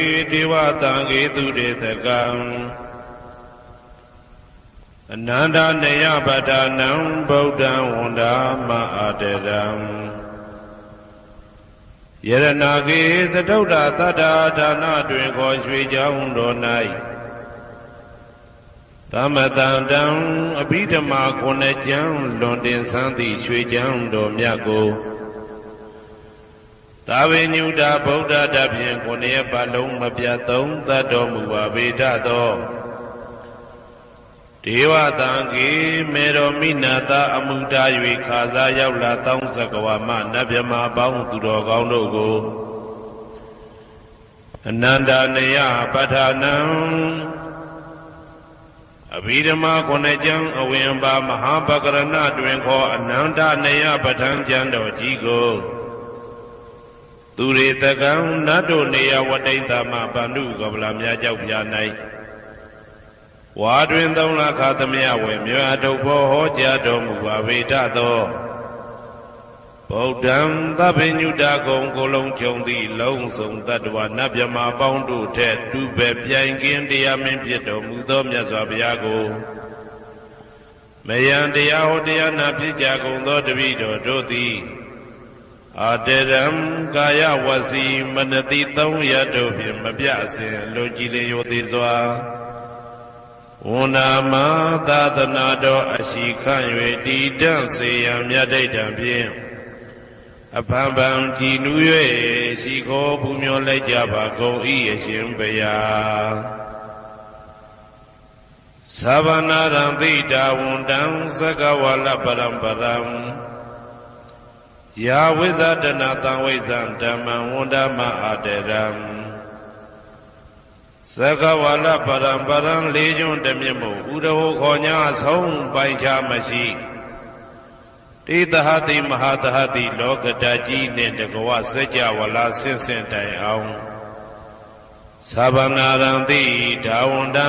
ေဒေဝတံခေသူတေတကံအနန္တနယပဋ္ဌာနံဗုဒ္ဓံဝန္ဒာမအာတရံယရနာကေသတုဒ္ဓတတ္တာဒါနတွင်ခေါ်ရွှေကြောင်းတော်၌သမတံတံအဘိဓမ္မာခုနှစ်ကျမ်းလွန်တင်ဆန်းသည့်ရွှေကြောင်းတော်မြတ်ကို သာဝေညုတာဗုဒ္ဓတဖြင့်ခုနှစ်ပတ်လုံးမပြတ်သုံးသတ်တော်မူပါဗေဒသောဒေဝတံကေမေတော်မိနာတာအမှုတာ၍ခါစားရောက်လာတောင်းစကဝါမနတ်မြမအပေါင်းသူတော်ကောင်းတို့ကိုအနန္တနယပဋ္ဌာနံအဘိဓမ္မာခုနှစ်ကျမ်းအဝင်ပါမဟာပကရဏတွင်ခေါ်အနန္တနယပဋ္ဌာန်းကျမ်းတော်ကြီးကို သူရေတကံနတ်တို့နေယဝတိတ္တမဗန္ဓုကပလာများကြောက်ပြ၌ဝါတွင်သုံးလခါသမယဝေမြေအထုပ်ဘောဟောကြားတော်မူပါဗေဒသောဗုဒ္ဓံသဗ္ဗညုတကုံကိုလုံးကြုံသည့်လုံးစုံတ attva နတ်မြမပေါင်းတို့ထက်တူပဲပြိုင်ကင်းတရားမင်းဖြစ်တော်မူသောမြတ်စွာဘုရားကိုမယံတရားဟောတရားနာဖြစ်ကြကုန်သောတပည့်တော်တို့သည် အာတရံကာယဝစီမနတိသုံးရတို့ဖြင့်မပြအစဉ်လူကြည်လျောသေးစွာဝန္နာမသာသနာတော်အရှိခန့်၍တည်တံ့စေရန်မြတ်ဒိဋ္ဌံဖြင့်အဖန်ဖန်ကြည်နူး၍ရှိခိုးပူမျောလိုက်ကြပါကုန်၏အရှင်ဘုရားသဗ္ဗနာရံသိတာဝန္တံသကဝါလပရံပရံ ယာဝိဇဒနာတံဝိဇံဓမ္မံဝန္ဒမအာတရံသကဝါလပရံပရံလေးကျွန်းတမြင့်မို့ဥရဟောခေါ်ညာဆုံးပိုင်ချမရှိတေတဟတိမဟာတဟတိလောကတကြီးနှင့်တကဝစัจ java လာဆင့်ဆင့်တိုင်အောင်သဗ္ဗနာရံတိဒါဝန္တံ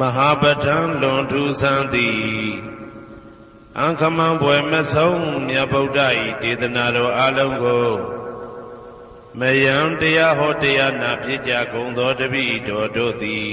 မဟာပဋ္ဌံလွန်ထူးဆန်းသည်အံခမံဘွယ်မဆုံးမြတ်ဗုဒ္ဓ၏ဒေသနာတော်အလုံးကိုမယံတရားဟောတရားနာဖြစ်ကြကုန်သောတပည့်တော်တို့သည်